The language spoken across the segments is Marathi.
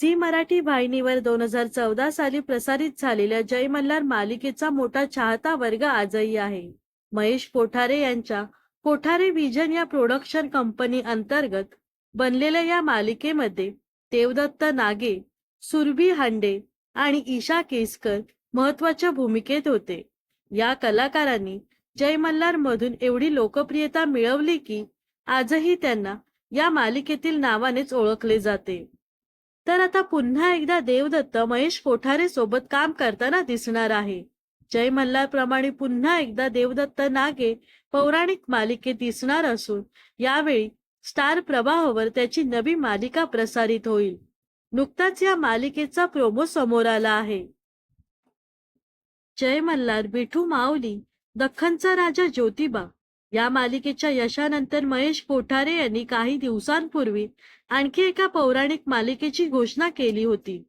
झी मराठी वाहिनीवर दोन हजार चौदा साली प्रसारित झालेल्या जय मल्हार मालिकेचा मोठा चाहता वर्ग आजही आहे. महेश कोठारे यांच्या कोठारे विजन या प्रोडक्शन कंपनी अंतर्गत बनलेल्या या मालिकेमध्ये देवदत्त नागे सुरभी हांडे आणि ईशा केसकर महत्त्वाच्या भूमिकेत होते. या कलाकारांनी जय मल्हार मधून एवढी लोकप्रियता मिळवली की आजही त्यांना या मालिकेतील नावानेच ओळखले जाते. तर आता पुन्हा एकदा देवदत्त महेश कोठारे सोबत काम करताना दिसणार आहे. जय मल्हारप्रमाणे पुन्हा एकदा देवदत्त नागे पौराणिक मालिकेत दिसणार असून यावेळी स्टार प्रवाहवर त्याची नवी मालिका प्रसारित होईल. नुकताच या मालिकेचा प्रोमो समोर आला आहे. जय मल्हार बिठू माऊली दख्खनचा राजा ज्योतिबा. या मालिकेच्या यशानंतर महेश कोठारे यांनी काही दिवसांपूर्वी आणखी एका पौराणिक मालिकेची घोषणा केली होती.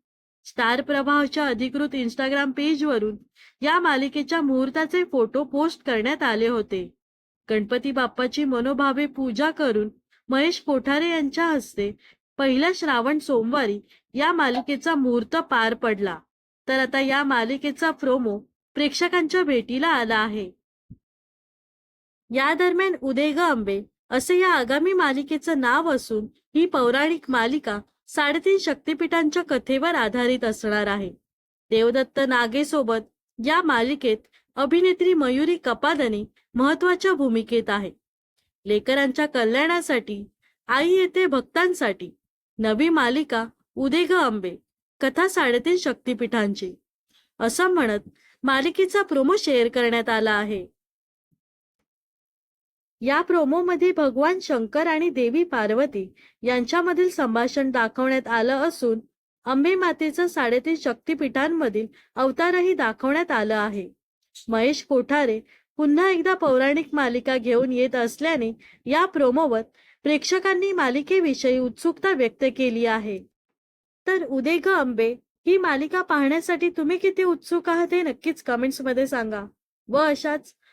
स्टार प्रभावच्या अधिकृत इंस्टाग्राम पेजवरून या मालिकेच्या मुहूर्ताचे फोटो पोस्ट करण्यात आले होते. गणपती बाप्पाची मनोभावे पूजा करून महेश कोठारे यांच्या हस्ते पहिल्या श्रावण सोमवारी या मालिकेचा मुहूर्त पार पडला. तर आता या मालिकेचा प्रोमो प्रेक्षकांच्या भेटीला आला आहे. या दरम्यान उदय ग आंबे असे या आगामी मालिकेचं नाव असून ही पौराणिक मालिका साडेतीन शक्तिपीठांच्या कथेवर आधारित असणार आहे. देवदत्त नागेसोबत या मालिकेत अभिनेत्री मयुरी कपादने महत्त्वाच्या भूमिकेत आहे. लेकरांच्या कल्याणासाठी आई येते भक्तांसाठी नवी मालिका उदे ग अंबे कथा साडेतीन शक्तिपीठांची असं म्हणत मालिकेचा प्रोमो शेअर करण्यात आला आहे. या प्रोमोमध्ये भगवान शंकर आणि देवी पार्वती यांच्यामधील संभाषण दाखवण्यात आलं असून अंबे मातेचं साडेतीन शक्तिपीठांमधील अवतारही दाखवण्यात आलं आहे. महेश कोठारे पुन्हा एकदा पौराणिक मालिका घेऊन येत असल्याने या प्रोमोवर प्रेक्षकांनी मालिकेविषयी उत्सुकता व्यक्त केली आहे. तर उदय ग अंबे ही मालिका पाहण्यासाठी तुम्ही किती उत्सुक आहात हे नक्कीच कमेंट्समध्ये सांगा. व अशाच